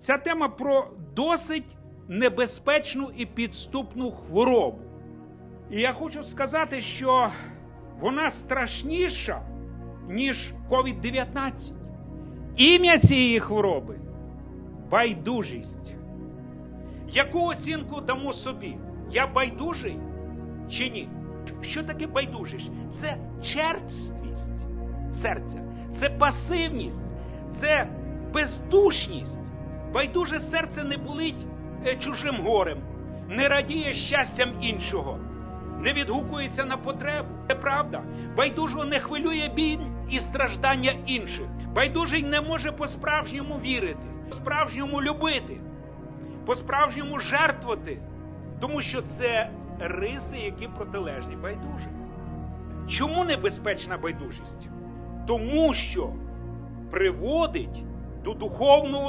Ця тема про досить небезпечну і підступну хворобу. І я хочу сказати, що вона страшніша, ніж COVID-19. Ім'я цієї хвороби байдужість. Яку оцінку дамо собі? Я байдужий чи ні? Що таке байдужість? Це черствість серця, це пасивність, це бездушність. Байдуже серце не болить е, чужим горем, не радіє щастям іншого, не відгукується на потребу. Це правда. Байдужого не хвилює біль і страждання інших. Байдужий не може по-справжньому вірити, по-справжньому любити, по-справжньому жертвувати, тому що це риси, які протилежні байдужим. Чому небезпечна байдужість? Тому що приводить до духовного